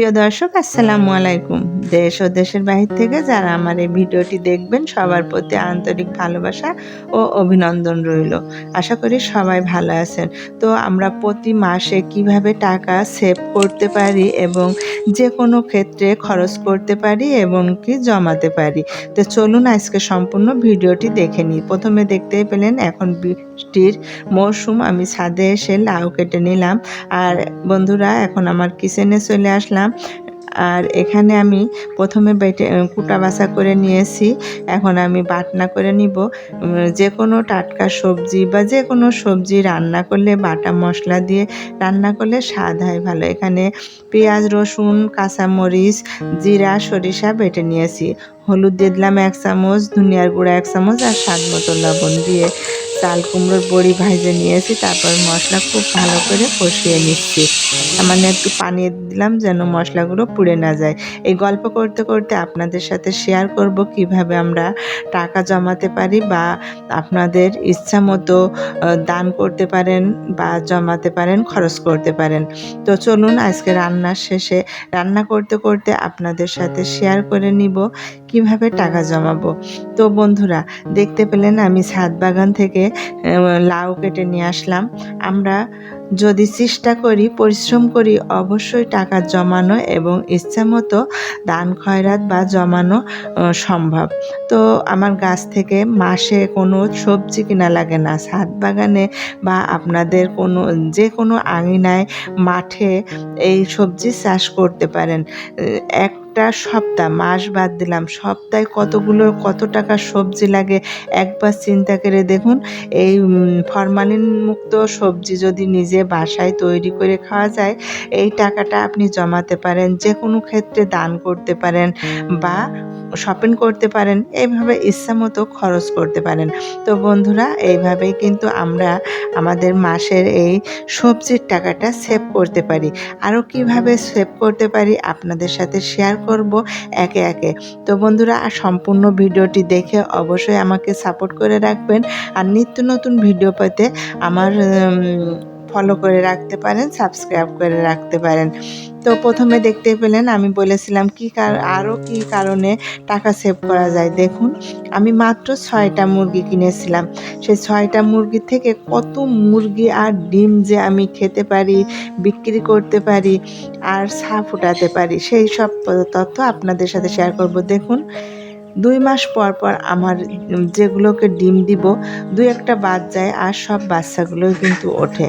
প্রিয় দর্শক, আসসালামু আলাইকুম। দেশ ও দেশের বাহির থেকে যারা আমার এই ভিডিওটি দেখবেন, সবার প্রতি আন্তরিক ভালোবাসা ও অভিনন্দন রইল। আশা করি সবাই ভালো আছেন। তো আমরা প্রতি মাসে কীভাবে টাকা সেভ করতে পারি এবং যে কোনো ক্ষেত্রে খরচ করতে পারি এবং কি জমাতে পারি? তো চলুন আজকে সম্পূর্ণ ভিডিওটি দেখে নিই। প্রথমে দেখতেই পেলেন এখন বৃষ্টির মৌসুম আমি ছাদে এসে লাউ কেটে নিলাম। আর বন্ধুরা, এখন আমার কিচেনে চলে আসলাম। আর এখানে আমি প্রথমে বেটে কুটা বাছা করে নিয়েছি। এখন আমি বাটনা করে নিব। যে কোনো টাটকা সবজি বা যে কোনো সবজি রান্না করলে বাটা মশলা দিয়ে রান্না করলে স্বাদ হয় ভালো। এখানে পেঁয়াজ, রসুন, কাঁচামরিচ, জিরা, সরিষা বেটে নিয়েছি। হলুদ দিয়ে দিলাম এক চামচ, ধনিয়ার গুঁড়া এক চামচ আর স্বাদ মতো লবণ দিয়ে চাল কুমড়োর বড়ি ভাজে নিয়েছি, তারপর মশলা খুব ভালো করে কষিয়ে নিচ্ছি। সামান্য একটু পানি দিলাম যেন মশলাগুলো পুড়ে না যায়। এই গল্প করতে করতে আপনাদের সাথে শেয়ার করব কীভাবে আমরা টাকা জমাতে পারি বা আপনাদের ইচ্ছা মতো দান করতে পারেন বা জমাতে পারেন, খরচ করতে পারেন। তো চলুন আজকে রান্নার শেষে রান্না করতে করতে আপনাদের সাথে শেয়ার করে নিব। কীভাবে টাকা জমাবো? তো বন্ধুরা দেখতে পেলেন আমি ছাদ বাগান থেকে লাউ কেটে নিয়ে আসলাম। আমরা যদি চেষ্টা করি পরিশ্রম করি অবশ্যই টাকা জমানো এবং ইচ্ছামতো দান খয়রাত বা জমানো সম্ভব। তো আমার গাছ থেকে মাসে কোনো সবজি কিনা লাগে না। ছাদ বাগানে বা আপনাদের কোনো যে কোনো আঙিনায় মাঠে এই সবজি চাষ করতে পারেন। আহ, একটা সপ্তাহ মাস বাদ দিলাম। সপ্তাহে কতগুলো, কত টাকা সবজি লাগে একবার চিন্তা করে দেখুন। এই ফরমালিন মুক্ত সবজি যদি নিজে বাসায় তৈরি করে খাওয়া যায়, এই টাকাটা আপনি জমাতে পারেন যে কোনো ক্ষেত্রে দান করতে পারেন বা শপিং করতে পারেন, এইভাবে ইচ্ছা মতো খরচ করতে পারেন। তো বন্ধুরা, এইভাবেই কিন্তু আমরা আমাদের মাসের এই সবজির টাকাটা সেভ করতে পারি। আরও কীভাবে সেভ করতে পারি, আপনাদের সাথে শেয়ার করব একে একে। তো বন্ধুরা, আর সম্পূর্ণ ভিডিওটি দেখে অবশ্যই আমাকে সাপোর্ট করে রাখবেন। আর নিত্য নতুন ভিডিও পেতে আমার ফলো করে রাখতে পারেন সাবস্ক্রাইব করে রাখতে পারেন। তো প্রথমে দেখতে পেলেন আমি বলেছিলাম কি কার আরও কি কারণে টাকা সেভ করা যায়। দেখুন, আমি মাত্র ছয়টা মুরগি কিনেছিলাম। সেই ছয়টা মুরগি থেকে কত মুরগি আর ডিম যে আমি খেতে পারি, বিক্রি করতে পারি আর ছা ফুটাতে পারি, সেই সব তথ্য আপনাদের সাথে শেয়ার করব। দেখুন দুই মাস পর পর আমার যেগুলোকে ডিম দিব, দুই একটা বাদ যায় আর সব বাচ্চাগুলোই কিন্তু ওঠে।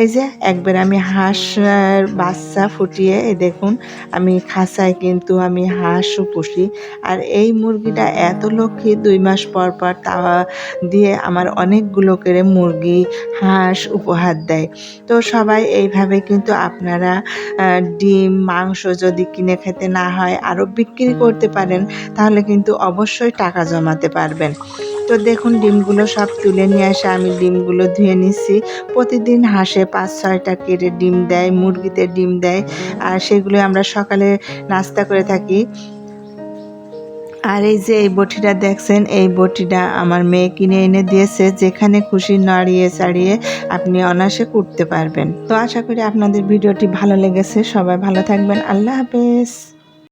এই যে, একবার আমি হাঁসের বাচ্চা ফুটিয়ে দেখুন, আমি খাঁচায় কিন্তু আমি হাঁসও পুষি। আর এই মুরগিটা এত লক্ষ্মী, দুই মাস পর পর তাওয়া দিয়ে আমার অনেকগুলো করে মুরগি, হাঁস উপহার দেয়। তো সবাই এইভাবে কিন্তু আপনারা ডিম, মাংস যদি কিনে খেতে না হয়, আরও বিক্রি করতে পারেন, তাহলে কিন্তু অবশ্যই টাকা জমাতে পারবেন। তো দেখুন, ডিমগুলো সব তুলে নিয়ে আসে আমি ডিমগুলো ধুয়ে নিচ্ছি প্রতিদিন হাঁসে পাঁচ, ছয়টা কেটে ডিম দেয়, মুরগিতে ডিম দেয়, আর সেগুলো আমরা সকালে নাস্তা করে থাকি। আর এই যে এই বটিটা দেখছেন, এই বটিটা আমার মেয়ে কিনে এনে দিয়েছে, যেখানে খুশি নাড়িয়ে চাড়িয়ে আপনি অনায়াসে করতে পারবেন। তো আশা করি আপনাদের ভিডিওটি ভালো লেগেছে, সবাই ভালো থাকবেন, আল্লাহ হাফেজ।